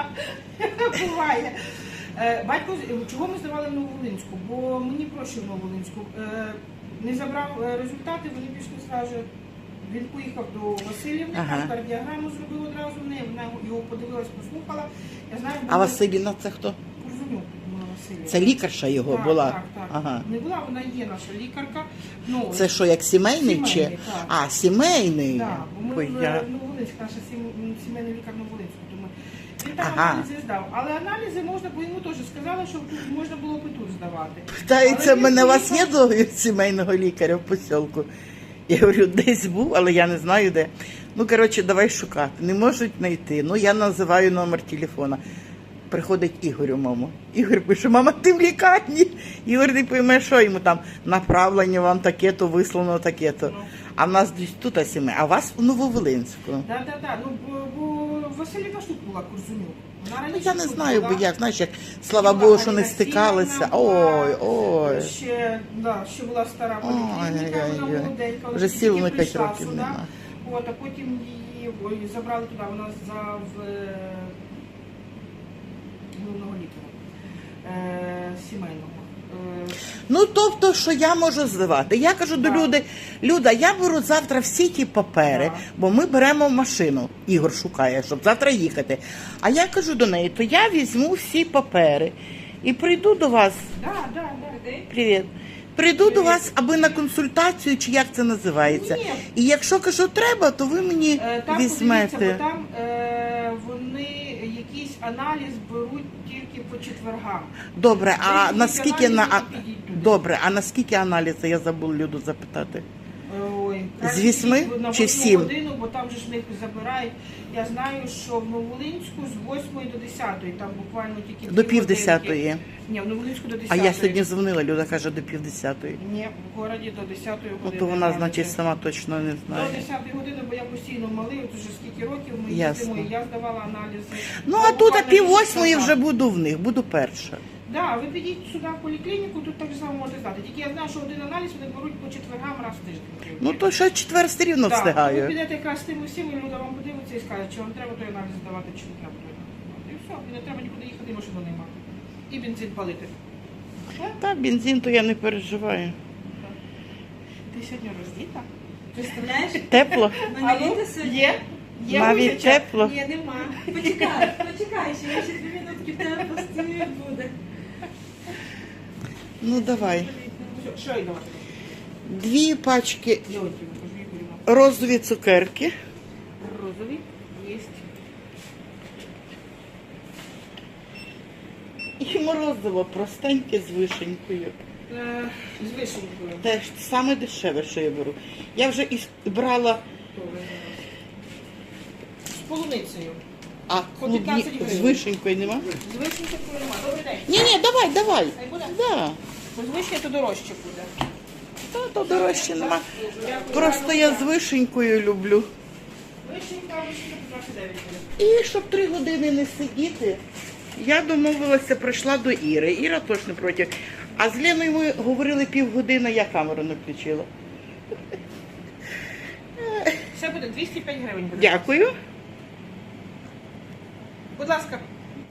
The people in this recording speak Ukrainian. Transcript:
Буває. Е, Батько, чого ми здавали в Нововолинську? Бо мені проще в Нововолинську. Е, Не забрав е, результати, вони пішли зразу. Він поїхав до Васильівни, Ага. там кардіограму зробив одразу в неї, вона його подивилась, послухала. Я знаю, А була Василіна це хто? Курзунюк була Васильівна. Це лікарша його Так, була. Так, так. Ага. Не була, вона є наша лікарка. Ну, Це що, як сімейний, чи? Так. А, сімейний. Так, бо ми Ой, в я... Нововолинськ, наша сім- сімейний лікар Нововолинську. Тому він там Ага. аналізи здав. Але аналізи можна, бо йому теж сказали, що тут можна було б і тут здавати. Питається, Але мене у вас є поїхав- договір сімейного лікаря в посілку? Я говорю, десь був, але я не знаю де. Ну, коротше, давай шукати. Не можуть знайти. Ну, я називаю номер телефона. Приходить Ігорю, мамо. Ігор пише, мама, ти в лікарні. Ігор не пойме, що йому там направлення вам таке-то, вислано таке-то. А в нас десь тут а а у вас у Нововолинську. Так, так, так. Ну, бо, Василіна ж тут була Курзунюк. Ну, я не знаю, бо як, знаєш, як слава Богу, що не стикалися. Ой, ой. Ще, да, ще була стара поліклініка, вона молоденька. Вже сіл на п'ять прийшла років сюди. От, а потім її ой, забрали туди, вона за в, е, головного лікаря е, сімейного. Ну, тобто, що я можу здавати? Я кажу до люди, Люда, я беру завтра всі ті папери, бо ми беремо машину. Ігор шукає, щоб завтра їхати. А я кажу до неї, то я візьму всі папери і прийду до вас. Привіт. Прийду до вас аби на консультацію, чи як це називається. І якщо кажу, треба, то ви мені Е, візьмете. там аналіз беруть тільки по четвергам. Добре, а наскільки на а- добре, а наскільки аналізи я забув Люду запитати? З вісьми чи сім? годину, бо там же ж них забирають. Я знаю, що в Новолинську з 8 до 10, там буквально тільки До дві пів годинки. десятої. Ні, в Новолинську до 10. А я сьогодні дзвонила, Люда каже до пів десятої. Ні, в городі до 10 години. Ну то вона, значить, сама точно не До знає. 10 години, бо я постійно малий, от уже скільки років ми Ясно. їздимо, і я здавала аналізи. Ну а тут а пів восьмої вже буду в них, буду перша. Да, ви підіть сюди в поліклініку, тут так само можете здати. Тільки я знаю, що один аналіз вони беруть по четвергам раз в тиждень. Ну то ще четвер все рівно Так, Ви встигаю. підете якраз з тим усім, і люди вам подивиться і скажуть, чи вам треба той аналіз здавати, чи не треба той аналіз здавати. І все, і не треба нікуди їхати, і машину нема. І бензин палити. Та бензин, то я не переживаю. Ти сьогодні роздіта? Представляєш? Тепло. Мене літо сьогодні. Є? Є Навіть тепло. Ні, нема. Почекай, почекай, ще ще дві минутки в тебе постійно буде. Ну давай. Дві пачки розові цукерки. розові. І морозиво простеньке з вишенькою. Е, З вишенькою. Теж саме дешеве, що я беру. Я вже і брала, З полуницею. а клубні з вишенькою нема? З вишенькою нема. Добрий день. Ні, ні, давай, давай. Да. Бо з вишні то дорожче буде. Та то дорожче нема. Просто я з вишенькою люблю. Вишенька, вишенька 29 буде. І щоб три години не сидіти, я домовилася, прийшла до Іри. Іра теж не проти. А з Леною ми говорили півгодини, я камеру не включила. Все буде 205 гривень буде. Дякую. Будь ласка,